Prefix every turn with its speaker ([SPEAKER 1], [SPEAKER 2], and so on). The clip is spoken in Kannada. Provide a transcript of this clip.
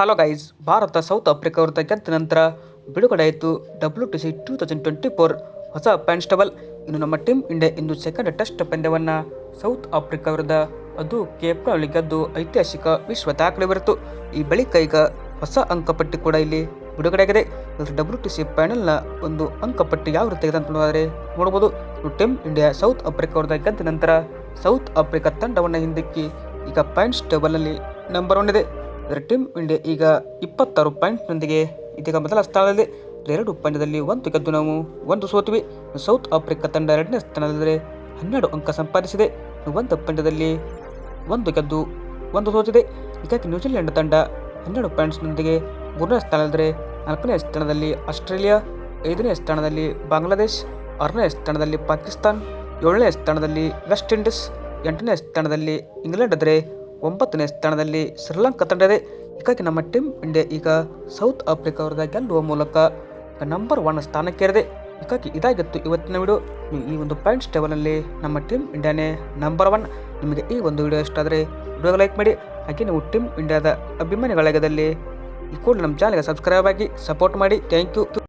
[SPEAKER 1] Hello guys Bharat South Africa ವಿರುದ್ಧ ಗೆದ್ದ ನಂತರ ಬಿಡುಗಡೆಯಾಯಿತು W T C two thousand twenty four ಹೊಸ ಕಾನ್ಸ್ಟೇಬಲ್ ಇನ್ನು ನಮ್ಮ ಟೀಮ್ ಇಂಡಿಯಾ ಇಂದು ಸೆಕೆಂಡ್ ಟೆಸ್ಟ್ ಪಂದ್ಯವನ್ನು ಸೌತ್ ಆಫ್ರಿಕಾ ವಿರುದ್ಧ ಅದು ಕೇಪ್ನಲ್ಲಿ ಗೆದ್ದು ಐತಿಹಾಸಿಕ ವಿಶ್ವ ದಾಖಲೆ ಬರೆತು. ಈ ಬಳಿಕ ಈಗ ಹೊಸ ಅಂಕಪಟ್ಟಿ ಕೂಡ ಇಲ್ಲಿ ಬಿಡುಗಡೆಯಾಗಿದೆ ಇದರ ಡಬ್ಲ್ಯೂ ಟಿ ಸಿ ಪ್ಯಾನೆಲ್ನ ಒಂದು ಅಂಕಪಟ್ಟಿ ಯಾವ ರೀತಿ ಅಂತ ನೋಡಿದ್ರೆ ನೋಡ್ಬೋದು. ಟೀಮ್ ಇಂಡಿಯಾ ಸೌತ್ ಆಫ್ರಿಕಾ ವಿರುದ್ಧ ಗೆದ್ದ ನಂತರ ಸೌತ್ ಆಫ್ರಿಕಾ ತಂಡವನ್ನು ಹಿಂದಿಕ್ಕಿ ಈಗ ಪಾಯಿಂಟ್ಸ್ ಟೇಬಲ್ನಲ್ಲಿ ನಂಬರ್ ಒನ್ ಇದೆ. ಇದರ ಟೀಮ್ ಇಂಡಿಯಾ ಈಗ ಇಪ್ಪತ್ತಾರು ಪಾಯಿಂಟ್ನೊಂದಿಗೆ ಇದೀಗ ಮೊದಲ ಸ್ಥಾನದಲ್ಲಿ ಎರಡು ಪಂದ್ಯದಲ್ಲಿ ಒಂದು ಗೆದ್ದು ನಾವು, ಒಂದು ಸೋತಿವೆ. ಸೌತ್ ಆಫ್ರಿಕಾ ತಂಡ ಎರಡನೇ ಸ್ಥಾನದಲ್ಲಿದ್ದರೆ ಹನ್ನೆರಡು ಅಂಕ ಸಂಪಾದಿಸಿದೆ. ಒಂದು ಪಂದ್ಯದಲ್ಲಿ ಒಂದು ಗೆದ್ದು ಒಂದು ಸೋತಿದೆ. ಹೀಗಾಗಿ ನ್ಯೂಜಿಲೆಂಡ್ ತಂಡ ಹನ್ನೆರಡು ಪಾಯಿಂಟ್ಸ್ನೊಂದಿಗೆ ಮೂರನೇ ಸ್ಥಾನದಲ್ಲಿದ್ದರೆ ನಾಲ್ಕನೇ ಸ್ಥಾನದಲ್ಲಿ ಆಸ್ಟ್ರೇಲಿಯಾ, ಐದನೇ ಸ್ಥಾನದಲ್ಲಿ ಬಾಂಗ್ಲಾದೇಶ್, ಆರನೇ ಸ್ಥಾನದಲ್ಲಿ ಪಾಕಿಸ್ತಾನ್, ಏಳನೇ ಸ್ಥಾನದಲ್ಲಿ ವೆಸ್ಟ್ ಇಂಡೀಸ್, ಎಂಟನೇ ಸ್ಥಾನದಲ್ಲಿ ಇಂಗ್ಲೆಂಡ್ ಇದ್ದರೆ ಒಂಬತ್ತನೇ ಸ್ಥಾನದಲ್ಲಿ ಶ್ರೀಲಂಕಾ ತಂಡ ಇದೆ ಹೀಗಾಗಿ ನಮ್ಮ ಟೀಮ್ ಇಂಡಿಯಾ ಈಗ ಸೌತ್ ಆಫ್ರಿಕಾ ಅವರದ ಗೆಲ್ಲುವ ಮೂಲಕ ನಂಬರ್ ಒನ್ ಸ್ಥಾನಕ್ಕೇರಿದೆ. ಹೀಗಾಗಿ ಇದಾಗಿತ್ತು ಇವತ್ತಿನ ವಿಡಿಯೋ ಈ ಒಂದು ಪಾಯಿಂಟ್ಸ್ ಟೇಬಲ್ನಲ್ಲಿ ನಮ್ಮ ಟೀಮ್ ಇಂಡಿಯಾನೇ ನಂಬರ್ ಒನ್ ನಿಮಗೆ ಈ ಒಂದು ವಿಡಿಯೋ ಇಷ್ಟ ಆದರೆ ವಿಡಿಯೋಗೆ ಲೈಕ್ ಮಾಡಿ. ಹಾಗೆ ನೀವು ಟೀಮ್ ಇಂಡಿಯಾದ ಅಭಿಮಾನಿಗಳಾಗದಲ್ಲಿ ಈ ಕೂಡ ನಮ್ಮ ಚಾನಲ್ಗೆ ಸಬ್ಸ್ಕ್ರೈಬ್ ಆಗಿ ಸಪೋರ್ಟ್ ಮಾಡಿ. Thank you